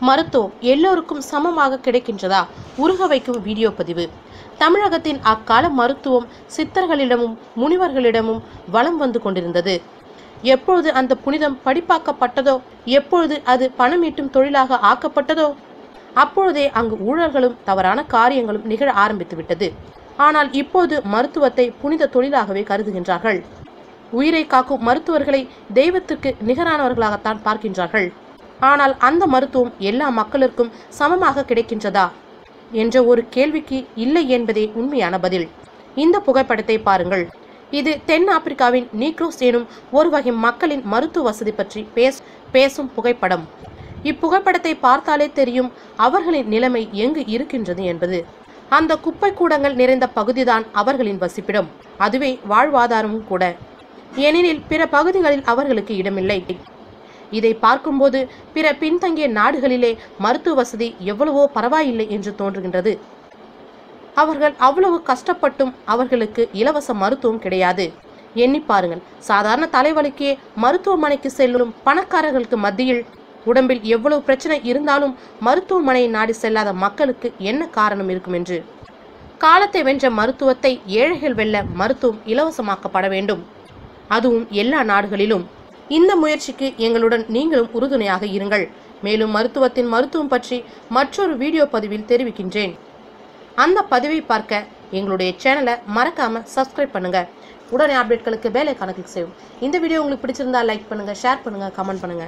மருத்துவம் எல்லோருக்கும் சமமாக கிடைக்கின்றதா? உருக வைக்கும் வீடியோ பதிவு. தமிழகத்தின் அக்கால மருத்துவம் சித்தர்களிடமும் முனிவர்களிடமும் வலம் வந்து கொண்டிருந்தது. எப்பொழுது அந்த புனிதம் படிப்பாக்கப்பட்டதோ எப்பொழுது அது பணம் ஈட்டும் தொழிலாக ஆக்கப்பட்டதோ அப்பொழுதே அங்கு ஊழல்களும் தவறான காரியங்களும் நிகழ ஆரம்பித்து விட்டது. ஆனால் இப்போது மருத்துவத்தை புனித தொழிலாகவே கருதுகின்றார்கள். உயிரை காக்கும் மருத்துவர்களை தெய்வத்துக்கு நிகரானவர்களாகத்தான் பார்க்கின்றார்கள். ஆனால் அந்த மருத்துவம் எல்லா மக்களுக்கும் சமமாக கிடைக்கின்றதா என்ற ஒரு கேள்விக்கு இல்லை என்பதே உண்மையான பதில். இந்த புகைப்படத்தை பாருங்கள். இது தென் ஆப்பிரிக்காவின் நீக்ரோஸ் எனும் ஒரு வகை மக்களின் மருத்துவ வசதி பற்றி பேஸ் பேசும் புகைப்படம். இப்புகைப்படத்தை பார்த்தாலே தெரியும் அவர்களின் நிலைமை எங்கு இருக்கின்றது என்பது. அந்த குப்பை கூடங்கள் நிறைந்த பகுதிதான் அவர்களின் வசிப்பிடம். அதுவே வாழ்வாதாரமும் கூட. ஏனெனில் பிற பகுதிகளில் அவர்களுக்கு இடமில்லை. இதை பார்க்கும்போது பிற பின்தங்கிய நாடுகளிலே மருத்துவ வசதி எவ்வளவோ பரவாயில்லை என்று தோன்றுகின்றது. அவர்கள் அவ்வளவு கஷ்டப்பட்டும் அவர்களுக்கு இலவச மருத்துவம் கிடையாது. எண்ணி பாருங்கள் சாதாரண தலைவலிக்கே மருத்துவமனைக்கு செல்லும் பணக்காரர்களுக்கு மத்தியில் உடம்பில் எவ்வளவு பிரச்சனை இருந்தாலும் மருத்துவமனையை நாடி செல்லாத மக்களுக்கு என்ன காரணம் இருக்கும் என்று? காலத்தை வென்ற மருத்துவத்தை ஏழைகள் வெல்ல மருத்துவம் இலவசமாக்கப்பட வேண்டும். அதுவும் எல்லா நாடுகளிலும். இந்த முயற்சிக்கு எங்களுடன் நீங்களும் உறுதுணையாக இருங்கள். மேலும் மருத்துவத்தின் மருத்துவம் பற்றி மற்றொரு வீடியோ பதிவில் தெரிவிக்கின்றேன். அந்த பதிவை பார்க்க எங்களுடைய சேனலை மறக்காம சப்ஸ்கிரைப் பண்ணுங்க. உடனே அப்டேட்களுக்கு வேலை கணக்கு செய்யும் இந்த வீடியோ உங்களுக்கு பிடிச்சிருந்தா லைக் பண்ணுங்க ஷேர் பண்ணுங்க கமெண்ட் பண்ணுங்க.